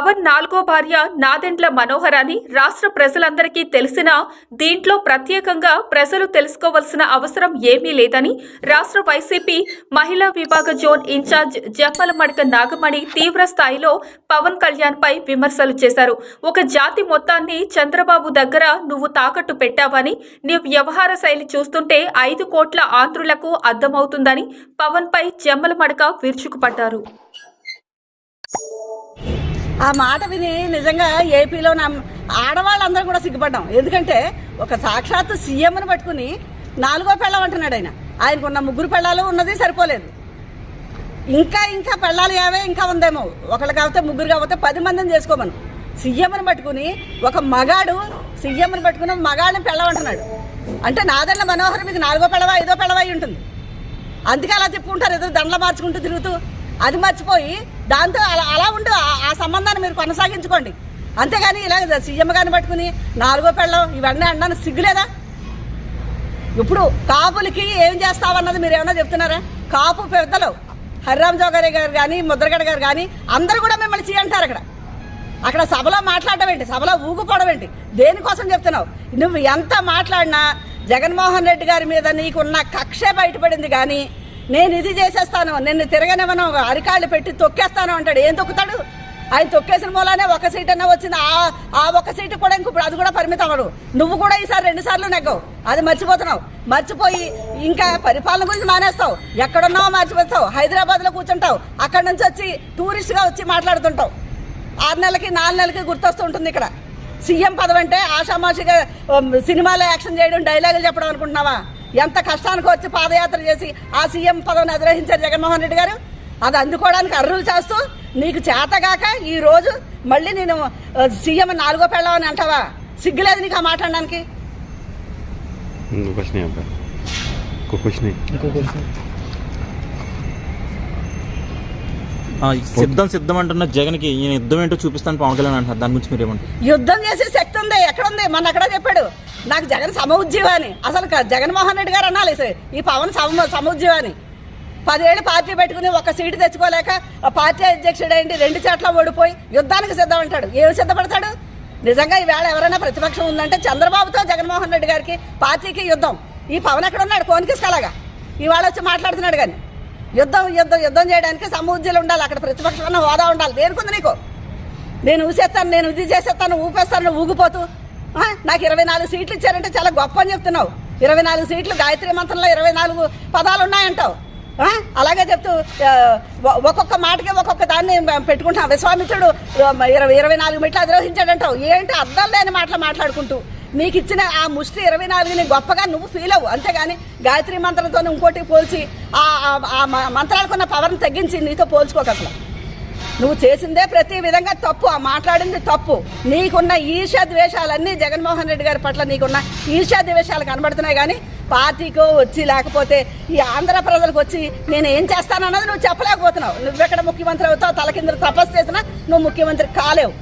పవన్ నాలుగో భార్య నాదెండ్ల మనోహర్ అని రాష్ట్ర ప్రజలందరికీ తెలిసినా దీంట్లో ప్రత్యేకంగా ప్రజలు తెలుసుకోవాల్సిన అవసరం ఏమీ లేదని రాష్ట్ర వైసీపీ మహిళా విభాగ జోన్ ఇన్ఛార్జ్ జప్పలమడక నాగమణి తీవ్ర స్థాయిలో పవన్ కళ్యాణ్ పై విమర్శలు చేశారు. ఒక జాతి మొత్తాన్ని చంద్రబాబు దగ్గర నువ్వు తాకట్టు పెట్టావని నీ వ్యవహార శైలి చూస్తుంటే ఐదు కోట్ల ఆంధ్రులకు అర్థమవుతుందని పవన్ పై జమ్మలమడక విరుచుకుపడ్డారు. ఆ మాట విని నిజంగా ఏపీలో నా ఆడవాళ్ళందరూ కూడా సిగ్గుపడ్డాం. ఎందుకంటే ఒక సాక్షాత్తు సీఎంను పట్టుకుని నాలుగో పెళ్ళం అంటున్నాడు ఆయన. ఆయనకున్న ముగ్గురు పెళ్ళాలు ఉన్నది సరిపోలేదు. ఇంకా ఇంకా పెళ్ళాలు యావే ఇంకా ఉందేమో. ఒకళ్ళు కాకపోతే ముగ్గురు కాకపోతే పది మందిని చేసుకోమను. సీఎంను పట్టుకుని ఒక మగాడు సీఎంను పట్టుకుని మగాడిని పెళ్ళమంటున్నాడు అంటే నాదన్న మనోహర్ మీకు నాలుగో పెళ్ళవా ఐదో పెళ్ళవా ఉంటుంది. అందుకే అలా చెప్పుకుంటారు ఏదో దండలు మార్చుకుంటూ తిరుగుతూ. అది మర్చిపోయి దాంతో అలా అలా ఉండు. ఆ- సంబంధాన్ని మీరు కొనసాగించుకోండి. అంతేగాని ఇలాగ సీఎం గారిని పట్టుకుని నాలుగో పెళ్ళం ఇవన్నీ అన్నాను సిగ్గులేదా? ఇప్పుడు కాపులకి ఏం చేస్తావన్నది మీరు ఏమన్నా చెప్తున్నారా? కాపు పెద్దలు హరిరామ్ జోగారి గారు కానీ ముద్రగడ గారు కానీ అందరూ కూడా మిమ్మల్ని చేయంటారు అక్కడ. అక్కడ సభలో మాట్లాడడం ఏంటి? సభలో ఊగుపోవడం ఏంటి? దేనికోసం చెప్తున్నావు? నువ్వు ఎంత మాట్లాడినా జగన్మోహన్ రెడ్డి గారి మీద నీకున్న కక్షే బయటపడింది కానీ నేను ఇది చేసేస్తాను నిన్ను తిరగనివ్వను అరికాళ్ళు పెట్టి తొక్కేస్తాను అంటాడు. ఏం తొక్కుతాడు? ఆయన తొక్కేసిన మూలానే ఒక సీట్ అన్న వచ్చింది. ఆ ఆ ఒక సీటు కూడా ఇంక ఇప్పుడు అది కూడా పరిమితం అవ్వడు. నువ్వు కూడా ఈసారి రెండు సార్లు నెగ్గవు. అది మర్చిపోతున్నావు. మర్చిపోయి ఇంకా పరిపాలన గురించి మానేస్తావు. ఎక్కడున్నావో మర్చిపోతావు. హైదరాబాద్లో కూర్చుంటావు. అక్కడ నుంచి వచ్చి టూరిస్ట్గా వచ్చి మాట్లాడుతుంటావు. ఆరు నెలలకి నాలుగు నెలలకి గుర్తొస్తూ ఉంటుంది ఇక్కడ. సీఎం పదవి అంటే ఆషామాషిగా సినిమాలో యాక్షన్ చేయడం డైలాగులు చెప్పడం అనుకుంటున్నావా? ఎంత కష్టానికి వచ్చి పాదయాత్ర చేసి ఆ సీఎం పదవిని అధిరోహించారు జగన్మోహన్ రెడ్డి గారు? అది అందుకోవడానికి అర్రులు చేస్తూ నీకు చేతగాక ఈ రోజు మళ్ళీ నేను సీఎం నాలుగో పెళ్ళామని అంటావా? సిగ్గులేదు నీకు ఆ మాట్లాడడానికి సిద్ధం సిద్ధం అంటున్న జగన్కి ఈయన యుద్ధం ఏంటో చూపిస్తాను పవన్ కళ్యాణ్ అంటున్నారు. దాని గురించి మీరు ఏమంటారు? యుద్ధం చేసే శక్తి ఉంది ఎక్కడ ఉంది మన అక్కడ చెప్పాడు. నాకు జగన్ సమ సమఉజ్జీవాని అసలు జగన్మోహన్ రెడ్డి గారు అనాలి ఈ పవన్ సమ సమఉజ్జీవాని పదేళ్ళు పార్టీ పెట్టుకుని ఒక సీటు తెచ్చుకోలేక పార్టీ అధ్యక్షుడు ఏంటి రెండు చోట్ల ఓడిపోయి యుద్ధానికి సిద్ధం అంటాడు ఏమి సిద్ధపడతాడు? నిజంగా ఈవేళ ఎవరైనా ప్రతిపక్షం ఉందంటే చంద్రబాబుతో జగన్మోహన్ రెడ్డి గారికి పార్టీకి యుద్ధం. ఈ పవన్ ఎక్కడ ఉన్నాడు కోనికిస్కలాగా ఇవాళ వచ్చి మాట్లాడుతున్నాడు కానీ. యుద్ధం యుద్ధం యుద్ధం చేయడానికి సమూజ్జీలు ఉండాలి. అక్కడ ప్రతిపక్షం ఉన్న హోదా ఉండాలి. దేనికుంది నీకు? నేను ఊసేస్తాను నేను ఇది చేసేస్తాను ఊపేస్తాను ఊగిపోతూ నాకు ఇరవై నాలుగు సీట్లు ఇచ్చారంటే చాలా గొప్ప అని చెప్తున్నావు. ఇరవై నాలుగు సీట్లు గాయత్రి మంత్రంలో ఇరవై నాలుగు పదాలు ఉన్నాయంటావు. అలాగే చెప్తూ ఒక్కొక్క మాటకి ఒక్కొక్క దాన్ని పెట్టుకుంటాం విశ్వామిత్రుడు ఇరవై ఇరవై నాలుగు మెట్లు అధిరోహించాడంటావు. ఏంటి అర్థం లేని మాటలు మాట్లాడుకుంటూ. నీకు ఇచ్చిన ఆ ముష్టి ఇరవై నాలుగుని గొప్పగా నువ్వు ఫీల్ అవ్వు. అంతేగాని గాయత్రి మంత్రంతో ఇంకోటి పోల్చి ఆ ఆ- మ- మంత్రాలకున్న పవర్ని తగ్గించి నీతో పోల్చుకోక అసలు. నువ్వు చేసిందే ప్రతి విధంగా తప్పు ఆ మాట్లాడింది తప్పు. నీకున్న ఈర్ష్య ద్వేషాలన్నీ జగన్మోహన్ రెడ్డి గారి పట్ల నీకున్న ఈర్ష్య ద్వేషాలు కనబడుతున్నాయి కానీ పార్టీకో వచ్చి లేకపోతే ఈ ఆంధ్ర ప్రజలకు వచ్చి నేను ఏం చేస్తానన్నది నువ్వు చెప్పలేకపోతున్నావు. నువ్వెక్కడ ముఖ్యమంత్రి అవుతావు తల కింద తపస్సు చేసినా నువ్వు ముఖ్యమంత్రి కాలేవు.